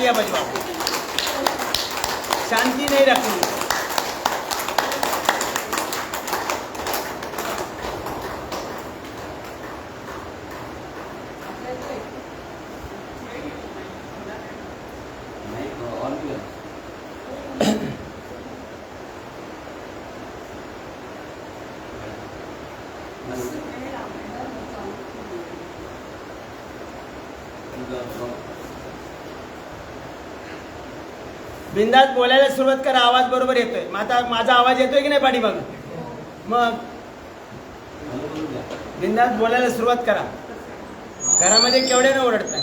तालियां बजवाओ शांति नहीं रखनी Thank you. बिंदास बोलायला सुरुवात करा आवाज बरोबर येतोय. माझा माझा आवाज येतोय की नाही पाठीमाग मग? बिंदास बोलायला सुरुवात करा. घरामध्ये केवढे ना ओरडताय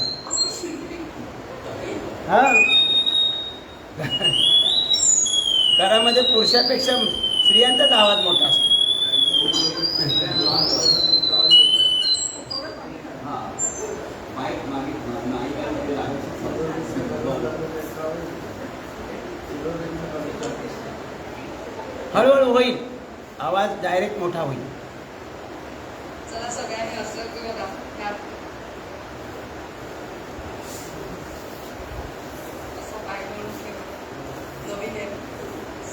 हा? घरामध्ये पुरुषापेक्षा स्त्रियांचाच आवाज मोठा असतो. हळूहळू होईल. आवाज डायरेक्ट मोठा होईल. चला सगळ्यांनी असं करा ह्या- असं पाय करून नवीन आहे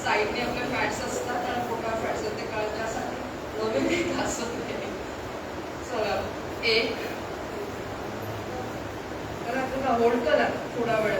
साईडने आपले फॅट्स असतात आणि पोटा फॅट्स आहेत ते कळण्यासाठी नवीन एक असं चला एक. तर आपल्याला होल्ड करा थोडा वेळ.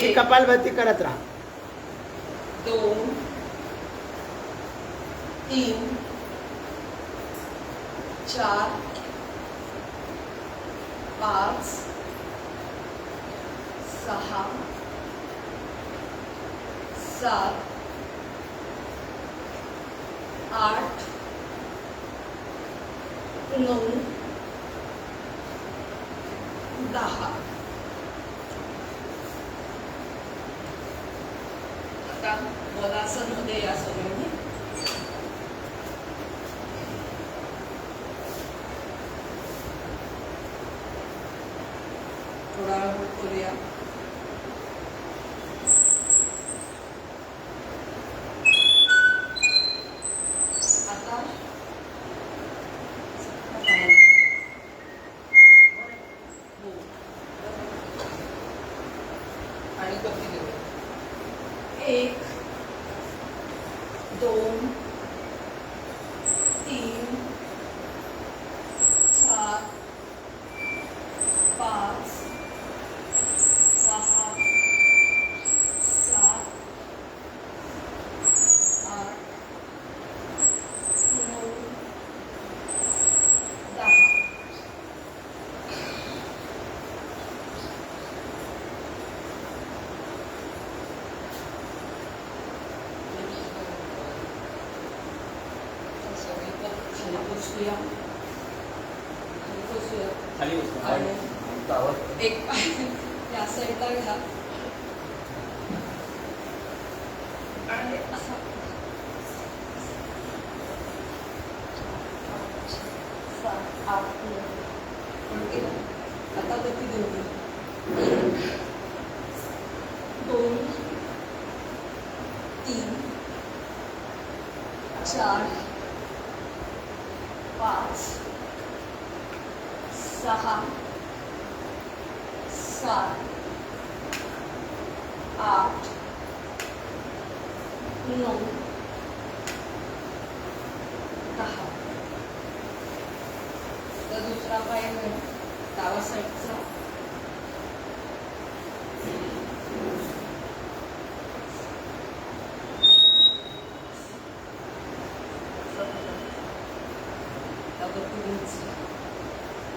एक. कपालभाती करत राहा दोन तीन चार पाच सहा सात आठ नऊ दहा आता बलासनमध्ये या सगळ्यांनी थोडा वेळ hold करूया आता हो. आणि कपी देऊ एक दोन तीन चार पाच सहा सात आठ नऊ दहा सगळे पण खाली खाली. बसतो. एक पाय. या साईडला घ्या. आणि असा. सात आठ नऊ. ओके आता गती देऊ दोन. तीन. चार. सहा सात आठ नऊ दहा. तर दुसरा पाय घ्या, डावा साईडचा त्यावरती घ्यायचं.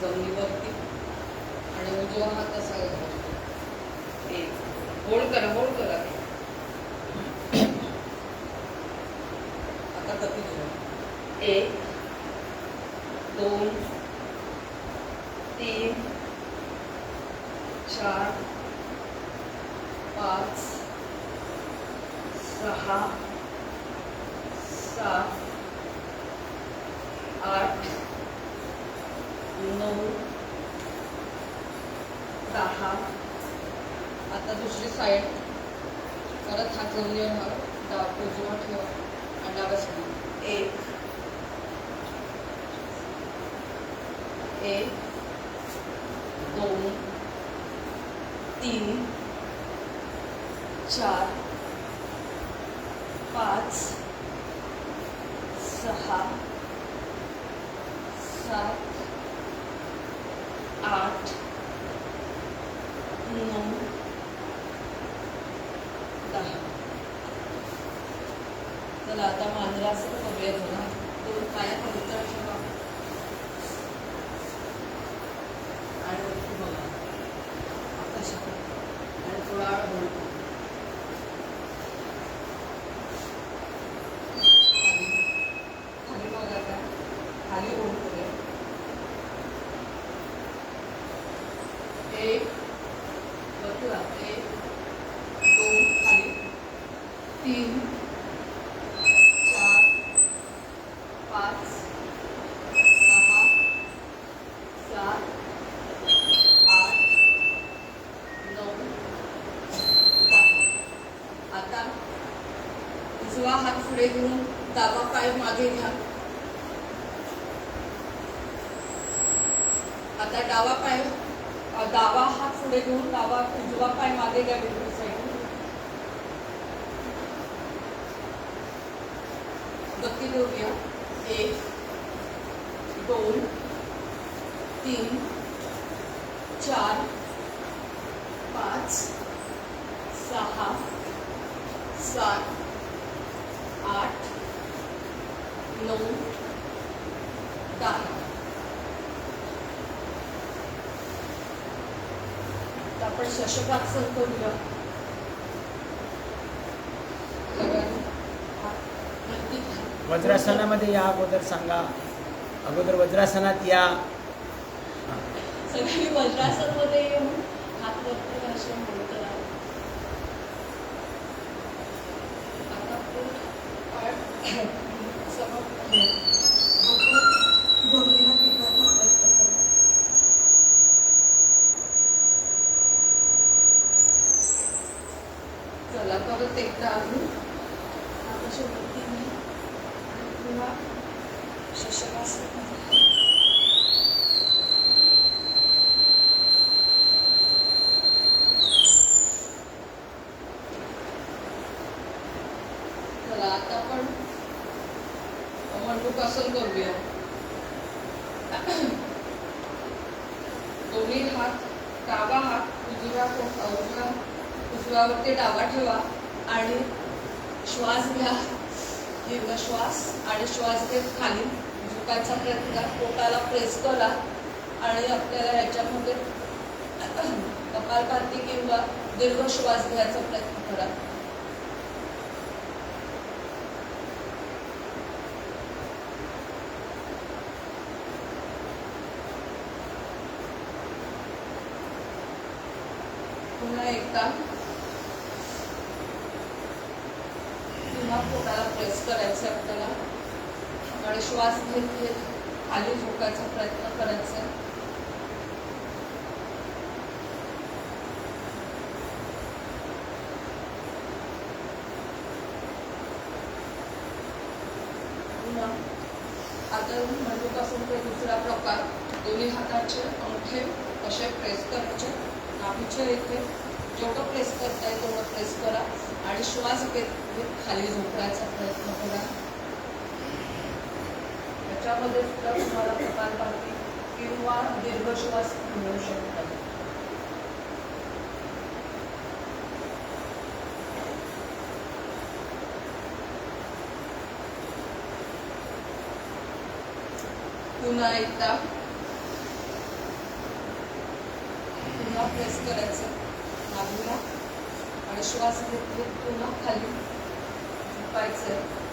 जमिनीवरती. आणि उजवा हात असा एक होल्ड करा होल्ड करा. आता कधी एक दोन तीन चार पाच सहा सात आठ नऊ दहा. आता दुसरी साईड परत हात जमिनीवर हा डाव उजवा ठेवा आणि डाव्या एक एक दोन तीन चार पाच सहा सात आठ नऊ दहा चला आता मांजरा असं करूया तो काय पाया पवित्र ठेवा पुढे घेऊन डावा पाय मागे घ्या. आता डावा पाय डावा हात पुढे घेऊन डावा उजवा पाय मागे घ्या विरुद्ध साईड गती देऊया. एक, दोन, तीन, चार, पाच, सहा, सात नऊ दहा. आपण शशपासन करूया. वज्रासनामध्ये या अगोदर सांगा. अगोदर वज्रासनात या. सगळी वज्रासनमध्ये येऊन हात वरती असे hold करा आता ねえ。उजव्यावरती डावा ठेवा आणि श्वास घ्या. दीर्घ श्वास आणि श्वास घेत खाली झुकायचा प्रयत्न करा. पोटाला प्रेस करा आणि आपल्याला याच्यामध्ये कपालभाती किंवा दीर्घ श्वास घ्यायचा प्रयत्न करा. पुन्हा एकदा पुन्हा पोटाला प्रेस करायचं आहे आपल्याला. आणि श्वास घेत घेत खाली झोकायचा प्रयत्न करायचा आहे पुन्हा आता म्हणजे मधुकासन ते दुसरा प्रकार दोन्ही हाताचे अंगठे असे प्रेस करायचे. नाभीच्या इथे जेवढं प्रेस करता येईल तेवढं प्रेस करा. आणि श्वास घेत खाली झोपायचा प्रयत्न करा त्याच्यामध्ये सुद्धा तुम्हाला कपालभाती किंवा दीर्घ श्वास मिळू शकतात पुन्हा एकदा. पुन्हा प्रेस करायचं. नाभीला आणि श्वास घेतले. पुन्हा खाली. झोपायचं